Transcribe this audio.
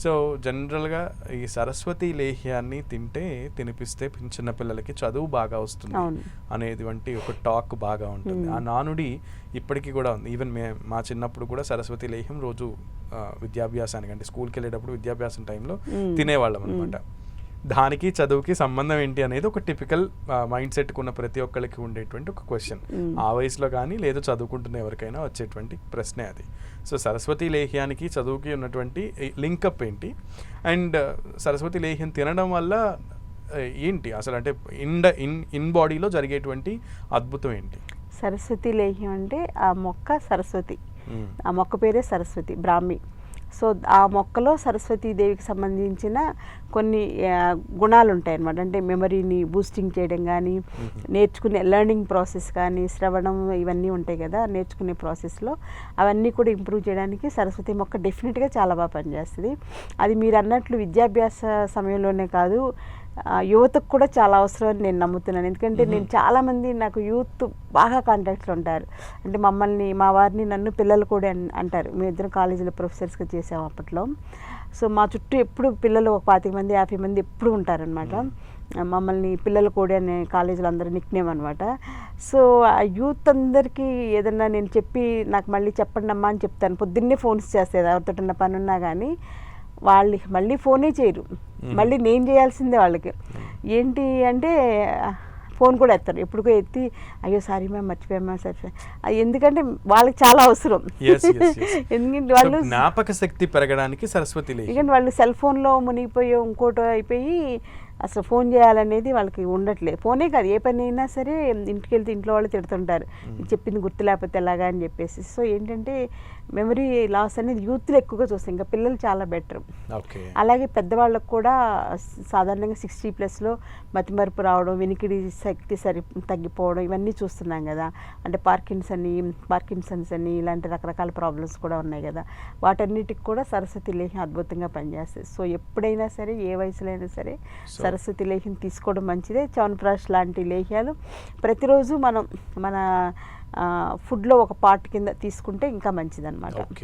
So జనరల్గా ఈ సరస్వతి లేహ్యాన్ని తింటే తినిపిస్తే పిన్- చిన్నపిల్లలకి చదువు బాగా వస్తుంది అవును. అనేది వంటి ఒక టాక్ బాగా ఉంటుంది. ఆ నానుడి ఇప్పటికీ కూడా ఉంది. ఈవెన్ మే మా చిన్నప్పుడు కూడా సరస్వతి లేహ్యం రోజు విద్యాభ్యాసానికి అంటే స్కూల్కి వెళ్ళేటప్పుడు విద్యాభ్యాసం టైంలో. తినేవాళ్ళం అనమాట దానికి చదువుకి సంబంధం ఏంటి అనేది ఒక టిపికల్ మైండ్ సెట్ ఉన్న ప్రతి ఒక్కరికి ఉండేటువంటి ఒక క్వశ్చన్. ఆ వయసులో కానీ లేదు చదువుకుంటున్న ఎవరికైనా వచ్చేటువంటి ప్రశ్నే అది. సో సరస్వతి లేహ్యానికి చదువుకి ఉన్నటువంటి లింకప్ ఏంటి? అండ్ సరస్వతి లేహ్యం తినడం వల్ల ఏంటి? అసలు అంటే ఇన్ ఇన్ ఇన్ బాడీలో జరిగేటువంటి అద్భుతం ఏంటి? సరస్వతి లేహ్యం అంటే ఆ మొక్క సరస్వతి. ఆ మొక్క పేరే సరస్వతి బ్రాహ్మి. సో ఆ మొక్కలో సరస్వతీ దేవికి సంబంధించిన కొన్ని గుణాలు ఉంటాయి అన్నమాట అంటే మెమరీని బూస్టింగ్ చేయడం కానీ నేర్చుకునే లెర్నింగ్ ప్రాసెస్ కానీ శ్రవణం ఇవన్నీ ఉంటాయి కదా నేర్చుకునే ప్రాసెస్లో. అవన్నీ కూడా ఇంప్రూవ్ చేయడానికి సరస్వతి మొక్క డెఫినెట్గా చాలా బాగా పనిచేస్తుంది. అది మీరు అన్నట్లు విద్యాభ్యాస సమయంలోనే కాదు యువతకు కూడా చాలా అవసరం అని నేను నమ్ముతున్నాను. ఎందుకంటే నేను చాలామంది నాకు యూత్ బాగా కాంటాక్ట్లో ఉంటారు. అంటే మమ్మల్ని మా వారిని నన్ను పిల్లలు కూడా అంటారు. మేము ఇద్దరు కాలేజీలో ప్రొఫెసర్స్గా చేసాము అప్పట్లో. సో మా చుట్టూ ఎప్పుడు పిల్లలు ఒక పాతిక మంది యాభై మంది ఎప్పుడు ఉంటారనమాట మమ్మల్ని పిల్లలు కూడా అనే కాలేజీలో అందరూ నిక్నేమ్ అనమాట సో ఆ యూత్ అందరికీ ఏదన్నా నేను చెప్పి నాకు మళ్ళీ చెప్పండి అమ్మా అని చెప్తాను. పొద్దున్నే ఫోన్స్ చేస్తారు ఎవరితోటన్నా పని ఉన్నా కానీ వాళ్ళకి మళ్ళీ ఫోనే చేయరు. మళ్ళీ నేను చేయాల్సిందే వాళ్ళకి. ఏంటి అంటే ఫోన్ కూడా ఎత్తారు. ఎప్పుడుకో ఎత్తి అయ్యో సారీ మ్యామ్ మర్చిపోయామా సరే ఎందుకంటే వాళ్ళకి చాలా అవసరం. Yes, yes, yes. ఎందుకంటే వాళ్ళు జ్ఞాపక శక్తి పెరగడానికి సరస్వతి ఎందుకంటే వాళ్ళు సెల్ ఫోన్లో మునిగిపోయి ఇంకోటో అయిపోయి అసలు ఫోన్ చేయాలనేది వాళ్ళకి ఉండట్లేదు ఫోనే కాదు ఏ పని అయినా సరే ఇంటికి వెళ్తే ఇంట్లో వాళ్ళు తిడుతుంటారు. చెప్పింది గుర్తు లేకపోతే ఎలాగా అని చెప్పేసి. సో ఏంటంటే మెమరీ లాస్ అనేది యూత్లో ఎక్కువగా చూస్తాం. ఇంకా పిల్లలు చాలా బెటర్. అలాగే పెద్దవాళ్ళకు కూడా సాధారణంగా సిక్స్టీ ప్లస్లో మతిమరుపు రావడం వెనికిడి శక్తి సరి తగ్గిపోవడం ఇవన్నీ చూస్తున్నాం కదా. అంటే పార్కిన్స్ అని పార్కిన్సన్స్ అని ఇలాంటి రకరకాల ప్రాబ్లమ్స్ కూడా ఉన్నాయి కదా. వాటన్నిటికి కూడా సరస్వతి లేహ్యం అద్భుతంగా పనిచేస్తుంది సో ఎప్పుడైనా సరే ఏ వయసులో అయినా సరే సరస్వతి లేహ్యం తీసుకోవడం మంచిదే. చవన్ప్రాష్ లాంటి లేహ్యాలు ప్రతిరోజు మనం మన ఫుడ్లో ఒక పార్ట్ కింద తీసుకుంటే ఇంకా మంచిదన్నమాట.